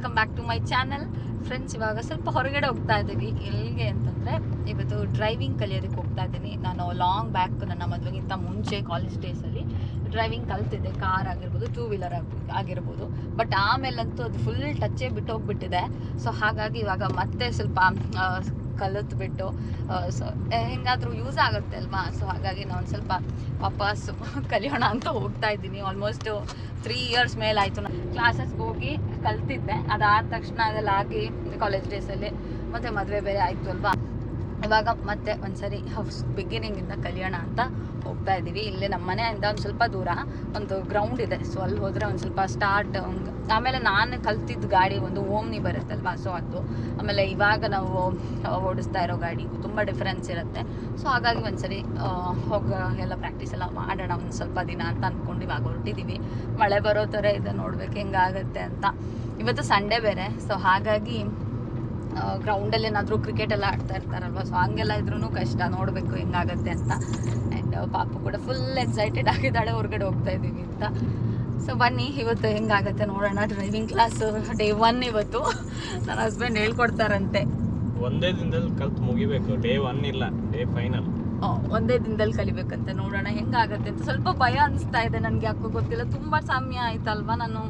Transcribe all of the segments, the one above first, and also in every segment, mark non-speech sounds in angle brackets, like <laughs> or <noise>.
Welcome back to my channel friends ಇವಾಗ ಸ್ವಲ್ಪ ಹೊರಗಡೆ ಹೋಗ್ತಾ ಇದ್ದೀವಿ. ಎಲ್ಲಿಗೆ ಅಂತಂದರೆ, ಇವತ್ತು ಡ್ರೈವಿಂಗ್ ಕಲಿಯೋದಕ್ಕೆ ಹೋಗ್ತಾ ಇದ್ದೀನಿ. ನಾನು ಲಾಂಗ್ ಬ್ಯಾಕ್ ನನ್ನ ಮದುವೆಗಿಂತ ಮುಂಚೆ ಕಾಲೇಜ್ ಡೇಸಲ್ಲಿ ಡ್ರೈವಿಂಗ್ ಕಲ್ತಿದ್ದೆ. ಕಾರ್ ಆಗಿರ್ಬೋದು ಟೂ ವೀಲರ್ ಆಗಿರ್ಬೋದು. ಬಟ್ ಆಮೇಲಂತೂ ಅದು ಫುಲ್ ಟಚ್ಚೇ ಬಿಟ್ಟು ಹೋಗ್ಬಿಟ್ಟಿದೆ ಸೊ ಹಾಗಾಗಿ ಇವಾಗ ಮತ್ತೆ ಸ್ವಲ್ಪ ಕಲಿತ್ಬಿಟ್ಟು ಸೊ ಹೆಂಗಾದರೂ ಯೂಸ್ ಆಗುತ್ತೆ ಅಲ್ವಾ? ಸೊ ಹಾಗಾಗಿ ನಾನು ಸ್ವಲ್ಪ ವಾಪಸ್ ಕಲಿಯೋಣ ಅಂತ ಹೋಗ್ತಾ ಇದ್ದೀನಿ. ಆಲ್ಮೋಸ್ಟ್ ತ್ರೀ ಇಯರ್ಸ್ ಮೇಲೆ ಆಯಿತು. ನಾನು ಕ್ಲಾಸಸ್ಗೆ ಹೋಗಿ ಕಲ್ತಿದ್ದೆ. ಅದಾದ ತಕ್ಷಣ ಅದೆಲ್ಲ ಆಗಿ ಕಾಲೇಜ್ ಡೇಸಲ್ಲಿ ಮತ್ತು ಮದುವೆ ಬೇರೆ ಆಯಿತು ಅಲ್ವಾ? ಇವಾಗ ಮತ್ತೆ ಒಂದ್ಸರಿ ಬಿಗಿನಿಂಗಿಂದ ಕಲಿಯೋಣ ಅಂತ ಹೋಗ್ತಾ ಇದ್ದೀವಿ ಇಲ್ಲಿ ನಮ್ಮ ಮನೆಯಿಂದ ಒಂದು ಸ್ವಲ್ಪ ದೂರ ಒಂದು ಗ್ರೌಂಡ್ ಇದೆ. ಸೊ ಅಲ್ಲಿ ಹೋದರೆ ಒಂದು ಸ್ವಲ್ಪ ಸ್ಟಾರ್ಟ್ ಆಮೇಲೆ ನಾನು ಕಲ್ತಿದ್ದ ಗಾಡಿ ಒಂದು ಓಮ್ನಿ ಬರುತ್ತಲ್ವಾ? ಸೊ ಅದು. ಆಮೇಲೆ ಇವಾಗ ನಾವು ಓಡಿಸ್ತಾ ಇರೋ ಗಾಡಿ ತುಂಬ ಡಿಫ್ರೆನ್ಸ್ ಇರುತ್ತೆ. ಸೊ ಹಾಗಾಗಿ ಒಂದ್ಸರಿ ಹೋಗ ಎಲ್ಲ ಪ್ರಾಕ್ಟೀಸ್ ಎಲ್ಲ ಮಾಡೋಣ ಒಂದು ಸ್ವಲ್ಪ ದಿನ ಅಂತ ಅಂದ್ಕೊಂಡು ಇವಾಗ ಹೊರಟಿದ್ದೀವಿ ಮಳೆ ಬರೋ ಥರ ಇದೆ ನೋಡ್ಬೇಕು ಹೆಂಗಾಗತ್ತೆ ಅಂತ. ಇವತ್ತು ಸಂಡೇ ಬೇರೆ. ಸೊ ಹಾಗಾಗಿ ಗ್ರೌಂಡಲ್ಲಿ ಏನಾದರೂ ಕ್ರಿಕೆಟ್ ಎಲ್ಲ ಆಡ್ತಾ ಇರ್ತಾರಲ್ವ? ಸೊ ಹಂಗೆಲ್ಲ ಇದ್ರೂ ಕಷ್ಟ. ನೋಡಬೇಕು ಹೆಂಗಾಗತ್ತೆ ಅಂತ. ಆ್ಯಂಡ್ ಪಾಪು ಕೂಡ ಫುಲ್ ಎಕ್ಸೈಟೆಡ್ ಆಗಿದ್ದಾಳೆ, ಹೊರಗಡೆ ಹೋಗ್ತಾ ಇದ್ದೀವಿ ಅಂತ. ಸೊ ಬನ್ನಿ, ಇವತ್ತು ಹೆಂಗಾಗತ್ತೆ ನೋಡೋಣ. ಡ್ರೈವಿಂಗ್ ಕ್ಲಾಸ್ ಡೇ ಒನ್ ಇವತ್ತು. ನನ್ನ ಹಸ್ಬೆಂಡ್ ಹೇಳ್ಕೊಡ್ತಾರಂತೆ. ಒಂದೇ ದಿನದಲ್ಲಿ ಕಲ್ತು ಮುಗಿಬೇಕು. ಡೇ ಒನ್ ಇಲ್ಲ ಡೇ ಫೈನಲ್ ಒಂದೇ ದಿನದಲ್ಲಿ ಕಲಿಬೇಕಂತ ನೋಡೋಣ, ಹೆಂಗಾಗತ್ತೆ ಅಂತ ಸ್ವಲ್ಪ ಭಯ ಅನಿಸ್ತಾ ಇದೆ ನನಗೆ, ಯಾಕೋ ಗೊತ್ತಿಲ್ಲ. ತುಂಬ ಸಮಯ ಆಯ್ತಲ್ವಾ ನಾನು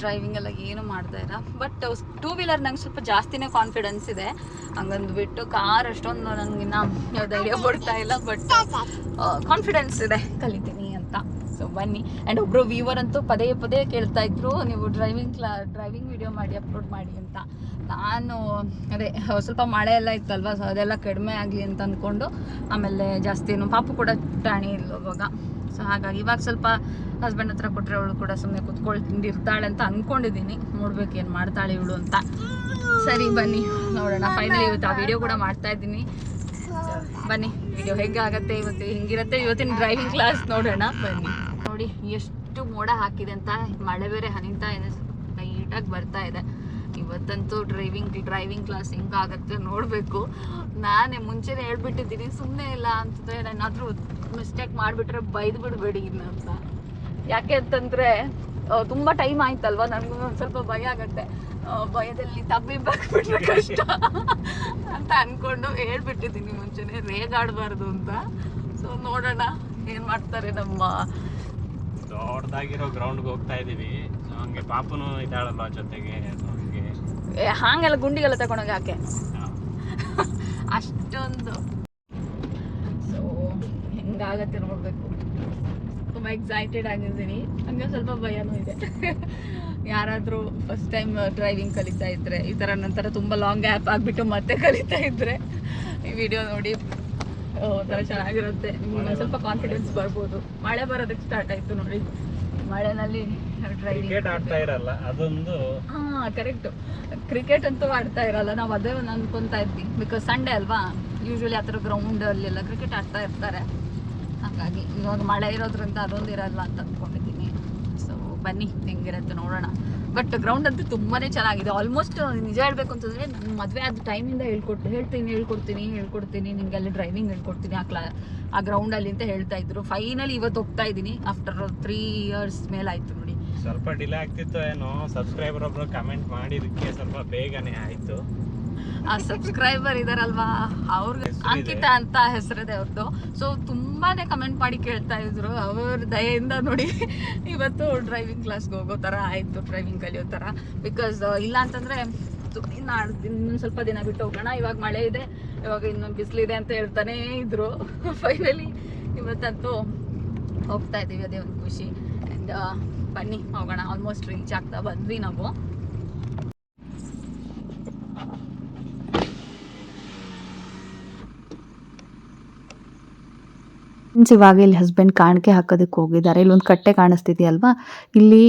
ಡ್ರೈವಿಂಗ್ ಎಲ್ಲ ಏನು ಮಾಡ್ತಾ ಇಲ್ಲ. ಬಟ್ ಟೂ ವೀಲರ್ ನಂಗೆ ಸ್ವಲ್ಪ ಜಾಸ್ತಿನೇ ಕಾನ್ಫಿಡೆನ್ಸ್ ಇದೆ. ಹಂಗಂದ್ಬಿಟ್ಟು ಕಾರ್ ಅಷ್ಟೊಂದು ನನಗಿನ್ನ ಧೈರ್ಯ ಕೊಡ್ತಾ ಇಲ್ಲ ಬಟ್ ಕಾನ್ಫಿಡೆನ್ಸ್ ಇದೆ ಕಲಿತೀನಿ. ಸೊ ಬನ್ನಿ. ಆ್ಯಂಡ್ ಒಬ್ಬರು ವ್ಯೂವರ್ ಅಂತೂ ಪದೇ ಪದೇ ಕೇಳ್ತಾ ಇದ್ರು, ನೀವು ಡ್ರೈವಿಂಗ್ ಕ್ಲಾ ಡ್ರೈವಿಂಗ್ ವಿಡಿಯೋ ಮಾಡಿ ಅಪ್ಲೋಡ್ ಮಾಡಿ ಅಂತ. ನಾನು ಅದೇ, ಸ್ವಲ್ಪ ಮಳೆ ಎಲ್ಲ ಇತ್ತಲ್ವ ಸೊ ಅದೆಲ್ಲ ಕಡಿಮೆ ಆಗಲಿ ಅಂತ ಅಂದ್ಕೊಂಡು ಆಮೇಲೆ ಜಾಸ್ತಿ ಏನು, ಪಾಪು ಕೂಡ ಟಾಣಿ ಇಲ್ಲ ಅವಾಗ ಸೊ ಹಾಗಾಗಿ ಇವಾಗ ಸ್ವಲ್ಪ ಹಸ್ಬೆಂಡ್ ಹತ್ರ ಕೊಟ್ಟರೆ ಅವಳು ಕೂಡ ಸುಮ್ಮನೆ ಕುತ್ಕೊಳ್ತಿರ್ತಾಳೆ ಅಂತ ಅಂದ್ಕೊಂಡಿದ್ದೀನಿ ನೋಡ್ಬೇಕು ಏನು ಮಾಡ್ತಾಳೆ ಇವಳು ಅಂತ. ಸರಿ, ಬನ್ನಿ. ನೋಡೋಣ. ಫೈನಲಿ ಇವತ್ತು ಆ ವಿಡಿಯೋ ಕೂಡ ಮಾಡ್ತಾ ಇದ್ದೀನಿ. ಬನ್ನಿ ವಿಡಿಯೋ ಹೇಗೆ ಆಗುತ್ತೆ ಇವತ್ತು ಹಿಂಗಿರತ್ತೆ, ಇವತ್ತಿನ ಡ್ರೈವಿಂಗ್ ಕ್ಲಾಸ್ ನೋಡೋಣ, ಬನ್ನಿ. ನೋಡಿ, ಎಷ್ಟು ಮೋಡ ಹಾಕಿದೆ ಅಂತ, ಮಳೆ ಬೇರೆ ಹನಿತಾ ಇದೆ ಲೈಟಾಗಿ ಬರ್ತಾ ಇದೆ. ಇವತ್ತಂತೂ ಡ್ರೈವಿಂಗ್ ಡ್ರೈವಿಂಗ್ ಕ್ಲಾಸ್ ಹೆಂಗಾಗತ್ತೆ ನೋಡಬೇಕು. ನಾನೇ ಮುಂಚೆನೇ ಹೇಳ್ಬಿಟ್ಟಿದ್ದೀನಿ ಸುಮ್ಮನೆ ಇಲ್ಲ ಅಂತಂದ್ರೆ ಏನಾದರೂ ಮಿಸ್ಟೇಕ್ ಮಾಡಿಬಿಟ್ರೆ ಬೈದು ಬಿಡಬೇಡಿ ಇನ್ನು ಅಂತ. ಯಾಕೆ ಅಂತಂದರೆ ತುಂಬ ಟೈಮ್ ಆಯ್ತಲ್ವಾ? ನನಗೂ ಒಂದು ಸ್ವಲ್ಪ ಭಯ ಆಗತ್ತೆ. ಭಯದಲ್ಲಿ ತಬ್ಬಿ ಬಾಕ್ಬಿಟ್ರೆ ಕಷ್ಟ. ಅಂತ ಅನ್ಕೊಂಡು ಹೇಳ್ಬಿಟ್ಟಿದ್ದೀನಿ ಮುಂಚೆನೆ ರೇಗಾಡಬಾರ್ದು ಅಂತ. ಸೊ ನೋಡೋಣ ಏನು ಮಾಡ್ತಾರೆ ನಮ್ಮ ದೊಡ್ಡದಾಗಿರೋ ಗ್ರೌಂಡ್ಗೆ ಹೋಗ್ತಾ ಇದೀವಿ. ಹಂಗೆ ಪಾಪನು ಇದ್ದಾಳಲ್ಲ ಜೊತೆಗೆ? ಹಾಗೆಲ್ಲ ಗುಂಡಿಗೆಲ್ಲ ತಗೊಂಡೋಗಿ ಯಾಕೆ ಅಷ್ಟೊಂದು. ಸೊ ಹೆಂಗಾಗತ್ತೆ ನೋಡಬೇಕು. ತುಂಬ ಎಕ್ಸೈಟೆಡ್ ಆಗಿದ್ದೀನಿ. ಹಂಗೆ ಸ್ವಲ್ಪ ಭಯನೂ ಇದೆ. ಯಾರಾದರೂ ಫಸ್ಟ್ ಟೈಮ್ ಡ್ರೈವಿಂಗ್ ಕಲಿತಾ ಇದ್ರೆ ಈ ಥರ ನಂತರ ತುಂಬ ಲಾಂಗ್ ಆ್ಯಪ್ ಆಗಿಬಿಟ್ಟು ಮತ್ತೆ ಕಲಿತಾ ಇದ್ರೆ ಈ ವಿಡಿಯೋ ನೋಡಿ ಒಂಥರ ಚೆನ್ನಾಗಿರುತ್ತೆ. ನಿಮ್ಗೆ ಸ್ವಲ್ಪ ಕಾನ್ಫಿಡೆನ್ಸ್ ಬರ್ಬೋದು. ಮಳೆ ಬರೋದಕ್ಕೆ ಸ್ಟಾರ್ಟ್ ಆಯಿತು ನೋಡಿ. ಮಳೆನಲ್ಲಿ ಕ್ರಿಕೆಟ್ ಆಡ್ತಾ ಇರಲ್ಲ ಅದೊಂದು ಹಾ ಕರೆಕ್ಟ್ ಕ್ರಿಕೆಟ್ ಅಂತೂ ಆಡ್ತಾ ಇರಲ್ಲ. ನಾವು ಅದೇ ಒಂದು ಅನ್ಕೊಂತಾ ಇದ್ವಿ. ಬಿಕಾಸ್ ಸಂಡೇ ಅಲ್ವಾ? ಯೂಶ್ವಲಿ ಆ ಥರ ಗ್ರೌಂಡಲ್ಲೆಲ್ಲ ಕ್ರಿಕೆಟ್ ಆಡ್ತಾ ಇರ್ತಾರೆ. ಹಾಗಾಗಿ ಇವಾಗ ಮಳೆ ಇರೋದ್ರಿಂದ ಅದೊಂದು ಇರಲ್ಲ ಅಂತ ಅಂದ್ಕೊಂಡಿದ್ದೀನಿ ಸೊ ಬನ್ನಿ, ಹೆಂಗಿರುತ್ತೆ ನೋಡೋಣ. ಬಟ್ ಗ್ರೌಂಡ್ ಅಂತೂ ತುಂಬಾ ಚೆನ್ನಾಗಿದೆ. ಆಲ್ಮೋಸ್ಟ್ ನಿಜ ಹೇಳ್ಬೇಕು ಅಂತಂದರೆ ಮದುವೆ ಆದ ಟೈಮಿಂದ ಹೇಳ್ಕೊಟ್ಟು ಹೇಳ್ತೀನಿ, ಹೇಳ್ಕೊಡ್ತೀನಿ ಹೇಳ್ಕೊಡ್ತೀನಿ. ನಿಮಗೆಲ್ಲ ಡ್ರೈವಿಂಗ್ ಹೇಳ್ಕೊಡ್ತೀನಿ. ಆ ಕ್ಲಾ, ಆ ಗ್ರೌಂಡಲ್ಲಿ ಅಂತ ಹೇಳ್ತಾ ಇದ್ರು. ಫೈನಲಿ ಇವತ್ತು ಹೋಗ್ತಾ ಇದ್ದೀನಿ. ಆಫ್ಟರ್ ತ್ರೀ ಇಯರ್ಸ್ ಮೇಲೆ ಆಯಿತು ನೋಡಿ. ಸ್ವಲ್ಪ ಡಿಲೇ ಆಗ್ತಿತ್ತು ಏನೋ ಸಬ್ಸ್ಕ್ರೈಬರ್ ಒಬ್ರು ಕಮೆಂಟ್ ಮಾಡಿದ್ದಕ್ಕೆ ಸ್ವಲ್ಪ ಬೇಗನೆ ಆಯ್ತು. ಆ ಸಬ್ಸ್ಕ್ರೈಬರ್ ಇದಾರಲ್ವಾ ಅವ್ರಿಗೆ ಅಂಕಿತ ಅಂತ ಹೆಸರಿದೆ ಅವ್ರದ್ದು ಸೊ ತುಂಬಾನೇ ಕಮೆಂಟ್ ಮಾಡಿ ಕೇಳ್ತಾ ಇದ್ರು. ಅವ್ರ ದಯೆಯಿಂದ ನೋಡಿ. ಇವತ್ತು ಡ್ರೈವಿಂಗ್ ಕ್ಲಾಸ್ಗೆ ಹೋಗೋ ಥರ ಆಯಿತು ಡ್ರೈವಿಂಗ್ ಕಲಿಯೋ ಥರ. ಬಿಕಾಸ್ ಇಲ್ಲ ಅಂತಂದರೆ ಇನ್ನು ಇನ್ನೊಂದು ಸ್ವಲ್ಪ ದಿನ ಬಿಟ್ಟು ಹೋಗೋಣ. ಇವಾಗ ಮಳೆ ಇದೆ. ಇವಾಗ ಇನ್ನೊಂದು ಬಿಸಿಲಿದೆ ಅಂತ ಹೇಳ್ತಾನೇ ಇದ್ರು. <laughs> ಫೈನಲಿ ಇವತ್ತಂತೂ ಹೋಗ್ತಾ ಇದ್ದೀವಿ ಅದೇ ಒಂದು ಖುಷಿ. ಆ್ಯಂಡ್ ಬನ್ನಿ ಹೋಗೋಣ. ಆಲ್ಮೋಸ್ಟ್ ರೀಚ್ ಆಗ್ತಾ ಬಂದ್ವಿ ನಾವು. ಇವಾಗ ಇಲ್ಲಿ ಹಸ್ಬೆಂಡ್ ಕಾಣಿಕೆ ಹಾಕೋದಕ್ಕೆ ಹೋಗಿದ್ದಾರೆ. ಇಲ್ಲೊಂದು ಕಟ್ಟೆ ಕಾಣಿಸ್ತಿದೆಯಲ್ವಾ? ಇಲ್ಲಿ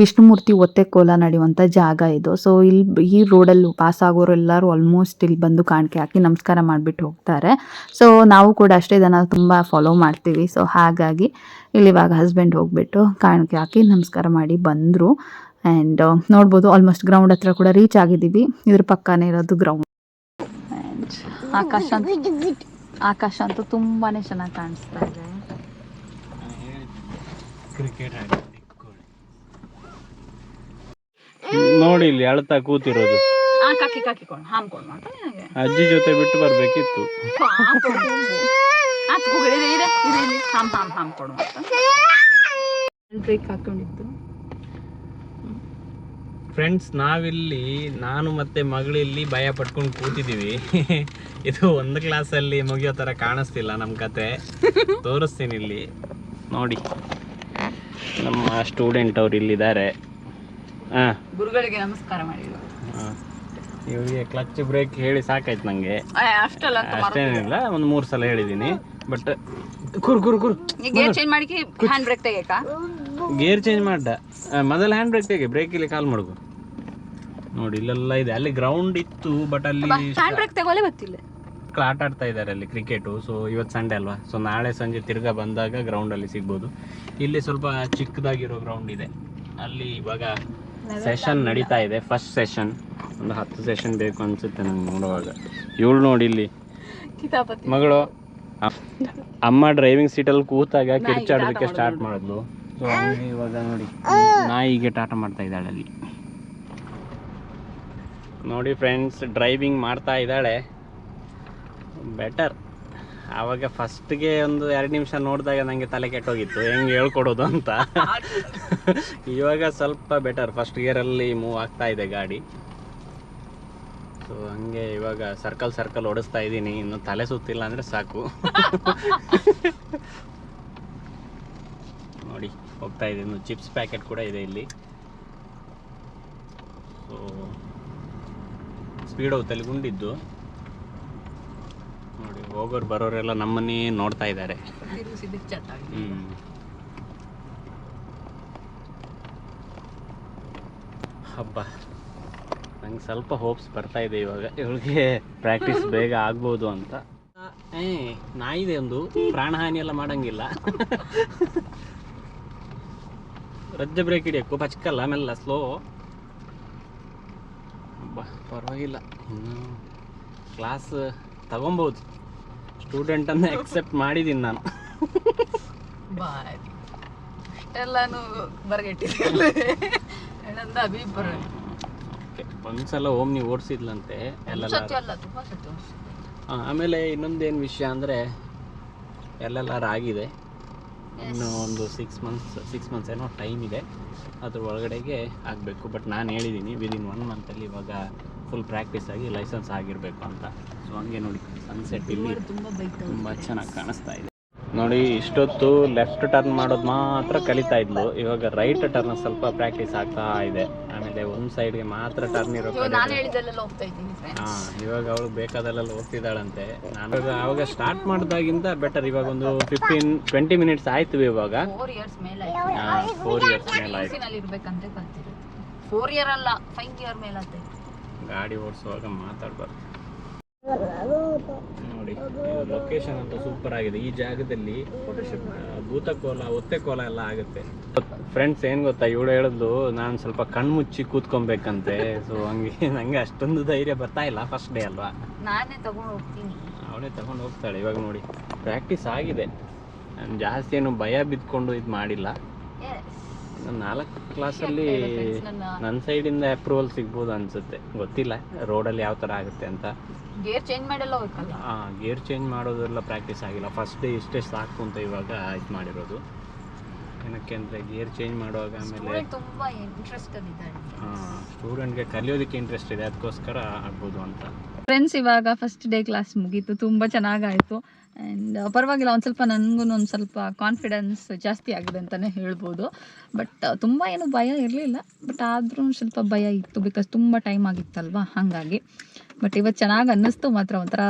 ವಿಷ್ಣುಮೂರ್ತಿ ಒತ್ತೆ ಕೋಲ ನಡೆಯುವಂಥ ಜಾಗ ಇದು. ಸೊ ಇಲ್ಲಿ ಈ ರೋಡಲ್ಲಿ ಪಾಸ್ ಆಗೋರು ಎಲ್ಲರೂ ಆಲ್ಮೋಸ್ಟ್ ಇಲ್ಲಿ ಬಂದು ಕಾಣಿಕೆ ಹಾಕಿ ನಮಸ್ಕಾರ ಮಾಡಿಬಿಟ್ಟು ಹೋಗ್ತಾರೆ. ಸೊ ನಾವು ಕೂಡ ಅಷ್ಟೇ ಇದನ್ನು ತುಂಬ ಫಾಲೋ ಮಾಡ್ತೀವಿ. ಸೊ ಹಾಗಾಗಿ ಇಲ್ಲಿ ಇವಾಗ ಹಸ್ಬೆಂಡ್ ಹೋಗ್ಬಿಟ್ಟು ಕಾಣಿಕೆ ಹಾಕಿ ನಮಸ್ಕಾರ ಮಾಡಿ ಬಂದರು. ಆ್ಯಂಡ್ ನೋಡ್ಬೋದು ಆಲ್ಮೋಸ್ಟ್ ಗ್ರೌಂಡ್ ಹತ್ರ ಕೂಡ ರೀಚ್ ಆಗಿದ್ದೀವಿ. ಇದ್ರ ಪಕ್ಕನೇ ಇರೋದು ಗ್ರೌಂಡ್ ಆಕಾಶ್ ಆಕಾಶ ಅಂತೂ ತುಂಬಾನೇ ಚೆನ್ನಾಗಿ ಕಾಣಿಸ್ತಾ ಇದೆ. ನೋಡಿ ಇಲ್ಲಿ ಅಳ್ತಾ ಕೂತಿರೋದು. ಆ ಕಾಕಿ ಹಾಮ್ಕೊಂಡು ಮಾಡ್ತಾನೆ ಅಜ್ಜಿ ಜೊತೆ ಬಿಟ್ಟು ಬರ್ಬೇಕಿತ್ತು. ಹಾಮ್ ಹಾಮ್ ಹಾಮ್ ಕೊಡು. ಬ್ರೇಕ್ ಹಾಕೊಂಡಿದ್ದು ಫ್ರೆಂಡ್ಸ್ ನಾವಿಲ್ಲಿ ನಾನು ಮತ್ತೆ ಮಗಳಿಲ್ಲಿ ಭಯ ಪಟ್ಕೊಂಡು ಕೂತಿದ್ದೀವಿ <laughs> ಇದು ಒಂದು ಕ್ಲಾಸಲ್ಲಿ ಮುಗಿಯೋ ಥರ ಕಾಣಿಸ್ತಿಲ್ಲ ನಮ್ಮ ಕತೆ. ತೋರಿಸ್ತೀನಿ ಇಲ್ಲಿ. ನೋಡಿ. ನಮ್ಮ ಸ್ಟೂಡೆಂಟ್ ಅವ್ರು ಇಲ್ಲಿದ್ದಾರೆ. ಹಾಂ. ಗುರುಗಳಿಗೆ ನಮಸ್ಕಾರ ಮಾಡಿದ್ರು. ಇವರಿಗೆ ಕ್ಲಚ್ ಬ್ರೇಕ್ ಹೇಳಿ ಸಾಕಾಯ್ತು ನನಗೆ ಅಷ್ಟಲ್ಲ ಅಷ್ಟೇನಿಲ್ಲ ಒಂದು ಮೂರು ಸಲ ಹೇಳಿದ್ದೀನಿ ಬಟ್ ಕುರು ಕುರು ಕುರು ಗೇರ್ ಚೇಂಜ್ ಮಾಡಿ ಹ್ಯಾಂಡ್ ಬ್ರೇಕ್ ತೆಗಿಯಕ ಗೇರ್ ಚೇಂಜ್ ಮಾಡ್ದ. ಮೊದಲ ಹ್ಯಾಂಡ್ ಬ್ರೇಕ್ ತೆಗೆ ಬ್ರೇಕ್ ಇಲ್ಲಿ ಕಾಲ್ ಮಡಗು. ನೋಡಿ ಇಲ್ಲೆಲ್ಲ ಇದೆ. ಅಲ್ಲಿ ಗ್ರೌಂಡ್ ಇತ್ತು ಬಟ್ ಅಲ್ಲಿ ಹ್ಯಾಂಡ್ ಬ್ರೇಕ್ ತಗೊಳ್ಳೇ ಗೊತ್ತಿಲ್ಲ. ಮಕ್ಕಳು ಆಟ ಆಡ್ತಾ ಇದ್ದಾರೆ ಅಲ್ಲಿ ಕ್ರಿಕೆಟು ಸೊ ಇವತ್ತು ಸಂಡೆ ಅಲ್ವಾ? ಸೊ ನಾಳೆ ಸಂಜೆ ತಿರ್ಗಾ ಬಂದಾಗ ಗ್ರೌಂಡಲ್ಲಿ ಸಿಗ್ಬೋದು. ಇಲ್ಲಿ ಸ್ವಲ್ಪ ಚಿಕ್ಕದಾಗಿರೋ ಗ್ರೌಂಡ್ ಇದೆ. ಅಲ್ಲಿ ಇವಾಗ ಸೆಷನ್ ನಡೀತಾ ಇದೆ. ಫಸ್ಟ್ ಸೆಷನ್ ಒಂದು ಹತ್ತು ಸೆಷನ್ ಬೇಕು ಅನ್ಸುತ್ತೆ ನಂಗೆ ನೋಡುವಾಗ. ಇವಳು ನೋಡಿ ಇಲ್ಲಿ. ಮಗಳು ಅಮ್ಮ ಡ್ರೈವಿಂಗ್ ಸೀಟಲ್ಲಿ ಕೂತಾಗ ಕಿರ್ಚಾಡೋದಕ್ಕೆ ಸ್ಟಾರ್ಟ್ ಮಾಡಿದ್ಲು. ಇವಾಗ ನೋಡಿ. ನಾಯಿಗೆ ಟಾಟ ಮಾಡ್ತಾ ಇದ್ದಾಳೆ ಅಲ್ಲಿ. ನೋಡಿ ಫ್ರೆಂಡ್ಸ್ ಡ್ರೈವಿಂಗ್ ಮಾಡ್ತಾ ಇದ್ದಾಳೆ. ಬೆಟರ್ ಆವಾಗ ಫಸ್ಟ್ಗೆ ಒಂದು ಎರಡು ನಿಮಿಷ ನೋಡಿದಾಗ ನನಗೆ ತಲೆ ಕೆಟ್ಟೋಗಿತ್ತು. ಹೆಂಗೆ ಹೇಳ್ಕೊಡೋದು ಅಂತ. ಇವಾಗ ಸ್ವಲ್ಪ ಬೆಟರ್ ಫಸ್ಟ್ ಗಿಯರಲ್ಲಿ ಮೂವ್ ಆಗ್ತಾ ಇದೆ ಗಾಡಿ. ಸೊ ಹಂಗೆ ಇವಾಗ ಸರ್ಕಲ್ ಸರ್ಕಲ್ ಓಡಿಸ್ತಾ ಇದ್ದೀನಿ. ಇನ್ನು ತಲೆ ಸುತ್ತಿಲ್ಲ ಅಂದರೆ ಸಾಕು. ಹೋಗ್ತಾ ಇದೆ. ಇನ್ನು ಚಿಪ್ಸ್ ಪ್ಯಾಕೆಟ್ ಕೂಡ ಇದೆ ಇಲ್ಲಿ. ಸೊ ಸ್ಪೀಡ್ ತಲೆಗುಂಡಿದ್ದು ಗುಂಡಿದ್ದು. ನೋಡಿ ಹೋಗೋರು ಬರೋರೆಲ್ಲ ನಮ್ಮನ್ನೇ ನೋಡ್ತಾ ಇದ್ದಾರೆ. ಹಬ್ಬ. ನಂಗೆ ಸ್ವಲ್ಪ ಹೋಪ್ಸ್ ಬರ್ತಾ ಇದೆ ಇವಾಗ. ಇವಳಿಗೆ ಪ್ರಾಕ್ಟೀಸ್ ಬೇಗ ಆಗ್ಬೋದು ಅಂತ. ಏ ನಾಯಿದೆ ಒಂದು. ಪ್ರಾಣಹಾನಿ ಎಲ್ಲ ಮಾಡಂಗಿಲ್ಲ. ರಜ್ಜ ಬ್ರೇಕ್ ಹಿಡಿಯಕ್ಕೂ ಬಚ್ಕಲ್ಲ ಮೆಲ್ಲ ಸ್ಲೋ ಬಾ ಪರವಾಗಿಲ್ಲ. ಇನ್ನು ಕ್ಲಾಸ್ ತಗೊಬೋದು. ಸ್ಟೂಡೆಂಟನ್ನು ಎಕ್ಸೆಪ್ಟ್ ಮಾಡಿದ್ದೀನಿ ನಾನು. ಎಲ್ಲಾನು ಒಂದ್ಸಲ ಓಮ್ ನೀವು ಓಡಿಸಿದ್ಲಂತೆ ಎಲ್ಲ ಆಮೇಲೆ ಇನ್ನೊಂದೇನು ವಿಷಯ ಅಂದರೆ ಎಲ್ಲೆಲ್ಲಾರು ಆಗಿದೆ ಇನ್ನು ಒಂದು ಸಿಕ್ಸ್ ಮಂತ್ಸ್ ಸಿಕ್ಸ್ ಮಂತ್ಸ್ ಏನೋ ಟೈಮ್ ಇದೆ. ಅದ್ರ ಒಳಗಡೆಗೆ ಆಗಬೇಕು. ಬಟ್ ನಾನು ಹೇಳಿದ್ದೀನಿ ವಿದಿನ್ ಒನ್ ಮಂತಲ್ಲಿ ಇವಾಗ ಫುಲ್ ಪ್ರಾಕ್ಟೀಸ್ ಆಗಿ ಲೈಸೆನ್ಸ್ ಆಗಿರಬೇಕು ಅಂತ. ಸೊ ಹಂಗೆ ನೋಡಿ ಸನ್ಸೆಟ್ ಇಲ್ಲಿ ತುಂಬಾ ತುಂಬ ಚೆನ್ನಾಗಿ ಕಾಣಿಸ್ತಾ ಇದೆ. ನೋಡಿ ಇಷ್ಟೊತ್ತು ಲೆಫ್ಟ್ ಟರ್ನ್ ಮಾಡೋದು ಮಾತ್ರ ಕಲಿತಾ ಇದ್ಲು. ಇವಾಗ ರೈಟ್ ಟರ್ನ್ ಸ್ವಲ್ಪ ಪ್ರಾಕ್ಟೀಸ್ ಆಗ್ತಾ ಇದೆ. ಆಮೇಲೆ ಒಂದು ಸೈಡ್ಗೆ ಮಾತ್ರ ಟರ್ನ್ ಇರೋ ಹಾ ಇವಾಗ ಅವಳು ಬೇಕಾದಲ್ಲೆಲ್ಲ ಹೋಗ್ತಿದ್ದಾಳಂತೆ. ನಾನು ಅವಾಗ ಸ್ಟಾರ್ಟ್ ಮಾಡಿದಾಗಿಂದ ಬೆಟರ್ ಇವಾಗ ಒಂದು ಫಿಫ್ಟೀನ್ ಟ್ವೆಂಟಿ ಮಿನಿಟ್ಸ್ ಆಯ್ತು ಇವಾಗ. ಫೋರ್ ಇಯರ್ಸ್ ಮೇಲೆ ಫೋರ್ ಆಯ್ತು. ಇಯರ್ ಅಲ್ಲ ಫೈವ್ ಇಯರ್ ಮೇಲೆ ಗಾಡಿ ಓಡಿಸುವಾಗ ಮಾತಾಡ್ಬಾರ್ದು. ನೋಡಿ ಲೊಕೇಶನ್ ಅಂತ ಸೂಪರ್ ಆಗಿದೆ. ಈ ಜಾಗದಲ್ಲಿ ಭೂತಕೋಲ ಒತ್ತೆ ಕೋಲ ಎಲ್ಲ ಆಗುತ್ತೆ. ಫ್ರೆಂಡ್ಸ್ ಏನ್ ಗೊತ್ತಾ? ಇವಳು ಹೇಳಿದ್ಲು ನಾನು ಸ್ವಲ್ಪ ಕಣ್ಮುಚ್ಚಿ ಕೂತ್ಕೊಬೇಕಂತೆ. ಸೊ ಹಂಗೆ ನಂಗೆ ಅಷ್ಟೊಂದು ಧೈರ್ಯ ಬರ್ತಾ ಇಲ್ಲ ಫಸ್ಟ್ ಡೇ ಅಲ್ವಾ? ನಾನೇ ತಗೊಂಡು ಹೋಗ್ತೀನಿ. ಅವಳೇ ತಗೊಂಡು ಹೋಗ್ತಾಳೆ ಇವಾಗ ನೋಡಿ. ಪ್ರಾಕ್ಟೀಸ್ ಆಗಿದೆ. ನಾನು ಜಾಸ್ತಿ ಏನು ಭಯ ಬಿದ್ಕೊಂಡು ಇದು ಮಾಡಿಲ್ಲ. ನಾಲ್ಕು ಕ್ಲಾಸಲ್ಲಿ ನನ್ನ ಸೈಡಿಂದ ಅಪ್ರೂವಲ್ ಸಿಗ್ಬೋದು ಅನ್ಸುತ್ತೆ. ಗೊತ್ತಿಲ್ಲ ರೋಡಲ್ಲಿ ಯಾವ ಥರ ಆಗುತ್ತೆ ಅಂತ. ಗೇರ್ ಚೇಂಜ್ ಮಾಡಲ್ಲ ಹಾಂ ಗೇರ್ ಚೇಂಜ್ ಮಾಡೋದೆಲ್ಲ ಪ್ರಾಕ್ಟೀಸ್ ಆಗಿಲ್ಲ. ಫಸ್ಟ್ ಡೇ ಇಷ್ಟೇ ಸಾಕು ಅಂತ ಇವಾಗ ಇದು ಮಾಡಿರೋದು. ಏನಕ್ಕೆ ಅಂದರೆ ಗೇರ್ ಚೇಂಜ್ ಮಾಡುವಾಗ ಆಮೇಲೆ ತುಂಬ ಇಂಟ್ರೆಸ್ಟ್ ಸ್ಟೂಡೆಂಟ್ಗೆ ಕಲಿಯೋದಕ್ಕೆ ಇಂಟ್ರೆಸ್ಟ್ ಇದೆ ಅದಕ್ಕೋಸ್ಕರ ಆಗ್ಬೋದು ಅಂತ. ಫ್ರೆಂಡ್ಸ್ ಇವಾಗ ಫಸ್ಟ್ ಡೇ ಕ್ಲಾಸ್ ಮುಗೀತು ತುಂಬ ಚೆನ್ನಾಗಾಯಿತು. ಆ್ಯಂಡ್ ಪರವಾಗಿಲ್ಲ ಒಂದು ಸ್ವಲ್ಪ ನನಗೂ ಒಂದು ಸ್ವಲ್ಪ ಕಾನ್ಫಿಡೆನ್ಸ್ ಜಾಸ್ತಿ ಆಗಿದೆ ಅಂತಲೇ ಹೇಳ್ಬೋದು. ಬಟ್ ತುಂಬ ಏನು ಭಯ ಇರಲಿಲ್ಲ. ಬಟ್ ಆದರೂ ಸ್ವಲ್ಪ ಭಯ ಇತ್ತು ಬಿಕಾಸ್ ತುಂಬ ಟೈಮ್ ಆಗಿತ್ತಲ್ವಾ ಹಾಗಾಗಿ. ಬಟ್ ಇವತ್ತು ಚೆನ್ನಾಗಿ ಅನ್ನಿಸ್ತು ಮಾತ್ರ ಒಂಥರ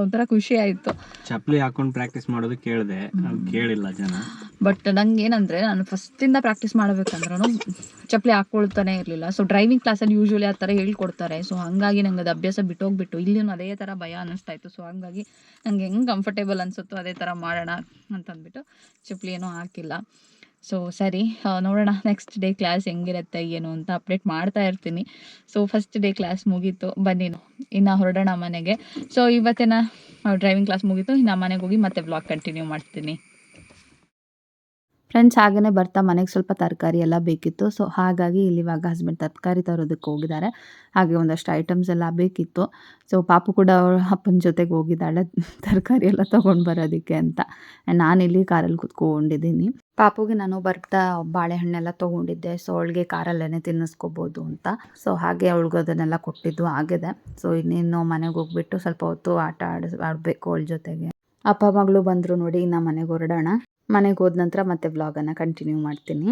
ಒಂಥರ ಖುಷಿ ಆಯಿತು. ಚಪ್ಪಲಿ ಹಾಕೊಂಡು ಪ್ರಾಕ್ಟೀಸ್ ಮಾಡೋದು ಕೇಳಿದೆ ಕೇಳಿಲ್ಲ ಜನ. ಬಟ್ ನಂಗೆ ಏನಂದರೆ ನಾನು ಫಸ್ಟಿಂದ ಪ್ರಾಕ್ಟೀಸ್ ಮಾಡ್ಬೇಕಂದ್ರೂ ಚಪ್ಪಲಿ ಹಾಕ್ಕೊಳ್ತಾನೆ ಇರಲಿಲ್ಲ. ಸೊ ಡ್ರೈವಿಂಗ್ ಕ್ಲಾಸಲ್ಲಿ ಯೂಶ್ವಲಿ ಆ ಥರ ಹೇಳ್ಕೊಡ್ತಾರೆ. ಸೊ ಹಾಗಾಗಿ ನಂಗೆ ಅದು ಅಭ್ಯಾಸ ಬಿಟ್ಟೋಗ್ಬಿಟ್ಟು ಇಲ್ಲಿನೂ ಅದೇ ಥರ ಭಯ ಅನ್ನಿಸ್ತಾ ಇತ್ತು ಸೊ ಹಾಗಾಗಿ ನಂಗೆ ಹೆಂಗೆ ಕಂಫರ್ಟೇಬಲ್ ಅನಿಸುತ್ತೋ ಅದೇ ಥರ ಮಾಡೋಣ ಅಂತಂದ್ಬಿಟ್ಟು ಚಪ್ಪಲಿ ಏನೂ ಹಾಕಿಲ್ಲ. ಸೊ ಸರಿ ನೋಡೋಣ ನೆಕ್ಸ್ಟ್ ಡೇ ಕ್ಲಾಸ್ ಹೆಂಗಿರುತ್ತೆ, ಏನು ಅಂತ ಅಪ್ಡೇಟ್ ಮಾಡ್ತಾ ಇರ್ತೀನಿ. ಸೊ ಫಸ್ಟ್ ಡೇ ಕ್ಲಾಸ್ ಮುಗೀತು, ಬನ್ನಿ ಇನ್ನು ಹೊರಡೋಣ ಮನೆಗೆ. ಸೊ ಇವತ್ತಿನ ಡ್ರೈವಿಂಗ್ ಕ್ಲಾಸ್ ಮುಗೀತು, ಇನ್ನು ಮನೆಗೆ ಹೋಗಿ ಮತ್ತೆ ಬ್ಲಾಗ್ ಕಂಟಿನ್ಯೂ ಮಾಡ್ತೀನಿ. ಫ್ರೆಂಡ್ಸ್ ಹಾಗೆಯೇ ಬರ್ತಾ ಮನೆಗೆ ಸ್ವಲ್ಪ ತರಕಾರಿ ಎಲ್ಲ ಬೇಕಿತ್ತು. ಸೊ ಹಾಗಾಗಿ ಇಲ್ಲಿ ಇವಾಗ ಹಸ್ಬೆಂಡ್ ತರಕಾರಿ ತರೋದಕ್ಕೆ ಹೋಗಿದ್ದಾರೆ. ಹಾಗೆ ಒಂದಷ್ಟು ಐಟಮ್ಸ್ ಎಲ್ಲ ಬೇಕಿತ್ತು. ಸೊ ಪಾಪು ಕೂಡ ಅಪ್ಪನ ಜೊತೆಗೆ ಹೋಗಿದ್ದಾಳೆ. <laughs> ತರಕಾರಿ ಎಲ್ಲ ತೊಗೊಂಡು ಬರೋದಕ್ಕೆ ಅಂತ. ನಾನಿಲ್ಲಿ ಕಾರಲ್ಲಿ ಕುತ್ಕೊಂಡಿದ್ದೀನಿ. ಪಾಪುಗೆ ನಾನು ಬರ್ತಾ ಬಾಳೆಹಣ್ಣೆಲ್ಲ ತೊಗೊಂಡಿದ್ದೆ. ಸೊ ಅವಳಿಗೆ ಕಾರಲ್ಲೇ ತಿನ್ನಿಸ್ಕೋಬೋದು ಅಂತ. ಸೊ ಹಾಗೆ ಅವಳಿಗೆ ಅದನ್ನೆಲ್ಲ ಕೊಟ್ಟಿದ್ದು ಆಗಿದೆ. ಸೊ ಇನ್ನೇನು ಮನೆಗೆ ಹೋಗ್ಬಿಟ್ಟು ಸ್ವಲ್ಪ ಹೊತ್ತು ಆಟ ಆಡಿಸ್ ಆಡಬೇಕು ಅವಳ ಜೊತೆಗೆ. ಅಪ್ಪ, ಮಗಳು ಬಂದರು ನೋಡಿ ಇನ್ನು ಮನೆಗೆ ಹೊರಡೋಣ. ಮನೆಗೆ ಹೋದ ನಂತರ ಮತ್ತೆ ವ್ಲಾಗನ್ನು ಕಂಟಿನ್ಯೂ ಮಾಡ್ತೀನಿ.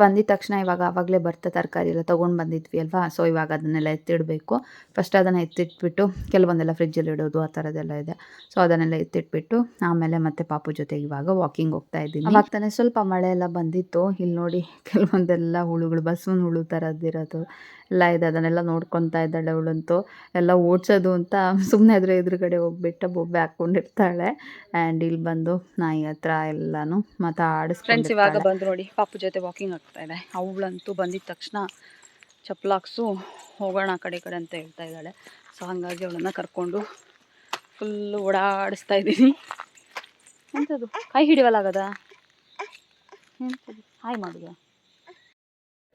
ಬಂದಿದ ತಕ್ಷಣ ಇವಾಗ ಆವಾಗಲೇ ಬರ್ತಾ ತರಕಾರಿ ಎಲ್ಲ ತೊಗೊಂಡು ಬಂದಿದ್ವಿ ಅಲ್ವಾ? ಸೊ ಇವಾಗ ಅದನ್ನೆಲ್ಲ ಎತ್ತಿಡಬೇಕು. ಫಸ್ಟ್ ಅದನ್ನು ಎತ್ತಿಟ್ಬಿಟ್ಟು ಕೆಲವೊಂದೆಲ್ಲ ಫ್ರಿಜ್ಜಲ್ಲಿ ಇಡೋದು ಆ ಥರದ್ದೆಲ್ಲ ಇದೆ. ಸೊ ಅದನ್ನೆಲ್ಲ ಎತ್ತಿಟ್ಬಿಟ್ಟು ಆಮೇಲೆ ಮತ್ತೆ ಪಾಪು ಜೊತೆಗೆ ಇವಾಗ ವಾಕಿಂಗ್ ಹೋಗ್ತಾ ಇದ್ದೀನಿ. ಅವಾಗ ತಾನೇ ಸ್ವಲ್ಪ ಮಳೆ ಎಲ್ಲ ಬಂದಿತ್ತು. ಇಲ್ಲಿ ನೋಡಿ <laughs> ಕೆಲವೊಂದೆಲ್ಲ ಹುಳುಗಳು ಬಸವನ ಹುಳು ಥರದ್ದಿರೋದು ಎಲ್ಲ ಇದೆ. ಅದನ್ನೆಲ್ಲ ನೋಡ್ಕೊತಾ ಇದ್ದಾಳೆ ಅವಳಂತೂ. ಎಲ್ಲ ಓಡಿಸೋದು ಅಂತ ಸುಮ್ಮನೆ ಅದ್ರ ಎದುರುಗಡೆ ಹೋಗ್ಬಿಟ್ಟು ಬೊಬ್ಬೆ ಹಾಕೊಂಡಿರ್ತಾಳೆ ಆ್ಯಂಡ್ ಇಲ್ಲಿ ಬಂದು ನಾಯಿ ಹತ್ರ ಎಲ್ಲಾನು ಫ್ರೆಂಡ್ಸ್ ಇವಾಗ ಮಾತಾಡಿಸ್ಕೊಂಡು ಬಂದು ನೋಡಿ ಪಾಪು ಜೊತೆ ವಾಕಿಂಗ್ ಆಗ್ತಾ ಇದೆ ಅವಳಂತೂ ಬಂದಿದ್ದ ತಕ್ಷಣ ಚಪ್ಪಲಾಕ್ಸು ಹೋಗೋಣ ಆ ಕಡೆ ಕಡೆ ಅಂತ ಹೇಳ್ತಾ ಇದ್ದಾಳೆ ಸೊ ಹಾಗಾಗಿ ಅವಳನ್ನು ಕರ್ಕೊಂಡು ಫುಲ್ಲು ಓಡಾಡಿಸ್ತಾ ಇದ್ದೀನಿ. ಎಂಥದ್ದು ಕೈ ಹಿಡಿಯಲಾಗದ? ಹಾಯ್ ಮಾಡುದ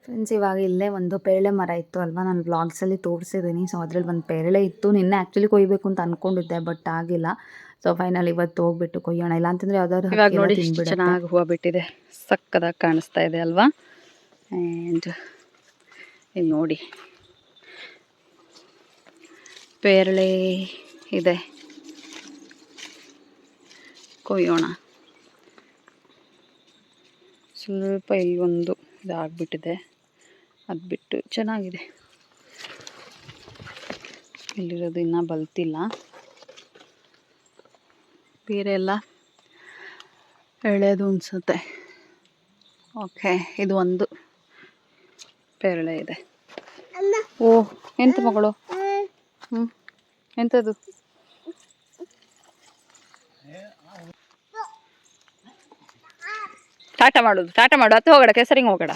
ಫ್ರೆಂಡ್ಸ್ ಇವಾಗ ಇಲ್ಲೇ ಒಂದು ಪೇರಳೆ ಮರ ಇತ್ತು ಅಲ್ವಾ? ನಾನು ಬ್ಲಾಗ್ಸಲ್ಲಿ ತೋರಿಸಿದ್ದೀನಿ ಸೊ ಅದ್ರಲ್ಲಿ ಒಂದು ಪೇರಳೆ ಇತ್ತು. ನಿನ್ನೆ ಆ್ಯಕ್ಚುಲಿ ಕೊಯ್ಬೇಕು ಅಂತ ಅಂದ್ಕೊಂಡಿದ್ದೆ ಬಟ್ ಆಗಿಲ್ಲ. ಸೊ ಫೈನಲ್ ಇವತ್ತು ಹೋಗ್ಬಿಟ್ಟು ಕೊಯ್ಯೋಣ. ಇಲ್ಲ ಅಂತಂದ್ರೆ ಯಾವ್ದಾದ್ರು ಇವಾಗ ನೋಡಿ ಎಷ್ಟು ಚೆನ್ನಾಗಿ ಹೂವು ಬಿಟ್ಟಿದೆ. ಸಕ್ಕದಾಗಿ ಕಾಣಿಸ್ತಾ ಇದೆ ಅಲ್ವಾ? ಆ್ಯಂಡ್ ಇಲ್ಲಿ ನೋಡಿ. ಪೇರಳೆ ಇದೆ. ಕೊಯ್ಯೋಣ. ಸ್ವಲ್ಪ ಇಲ್ಲಿ ಒಂದು ಇದಾಗ್ಬಿಟ್ಟಿದೆ. ಅದು ಬಿಟ್ಟು ಚೆನ್ನಾಗಿದೆ. ಇಲ್ಲಿರೋದು ಇನ್ನೂ ಬಲ್ತಿಲ್ಲ. ಬೇರೆ ಎಲ್ಲ ಎಳೆದು ಅನಿಸುತ್ತೆ ಓಕೆ, ಇದು ಒಂದು ಪೇರಳೆ ಇದೆ. ಓ, ಎಂತ ಮಗಳು? ಹ್ಞೂ ಎಂಥದ್ದು ಟಾಟ ಮಾಡೋದು, ಟಾಟ ಮಾಡು ಹತ್ತು ಹೋಗಡ, ಕೆಸರಿಂಗ್ ಹೋಗಡ.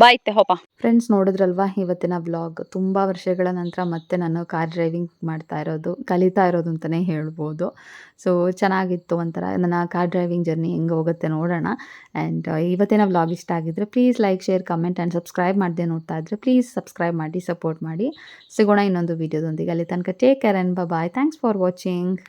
ಬಾಯ್ತೆ ಫ್ರೆಂಡ್ಸ್ ನೋಡಿದ್ರಲ್ವಾ, ಇವತ್ತಿನ ವ್ಲಾಗ್ ತುಂಬಾ ವರ್ಷಗಳ ನಂತರ ಮತ್ತೆ ನಾನು ಕಾರ್ ಡ್ರೈವಿಂಗ್ ಮಾಡ್ತಾ ಇರೋದು, ಕಲಿತಾ ಇರೋದು ಅಂತಲೇ ಹೇಳ್ಬೋದು. ಸೊ ಚೆನ್ನಾಗಿತ್ತು ಒಂಥರ, ನನ್ನ ಕಾರ್ ಡ್ರೈವಿಂಗ್ ಜರ್ನಿ ಹೆಂಗೆ ಹೋಗುತ್ತೆ ನೋಡೋಣ. ಆ್ಯಂಡ್ ಇವತ್ತಿನ ಬ್ಲಾಗ್ ಇಷ್ಟ ಆಗಿದ್ರೆ please like share comment and subscribe ಮಾಡದೆ ನೋಡ್ತಾ ಇದ್ರೆ ಪ್ಲೀಸ್ ಸಬ್ಸ್ಕ್ರೈಬ್ ಮಾಡಿ ಸಪೋರ್ಟ್ ಮಾಡಿ. ಸಿಗೋಣ ಇನ್ನೊಂದು ವೀಡಿಯೋದೊಂದಿಗೆ ಅಲ್ಲಿ ತನಕ take care and bye thanks for watching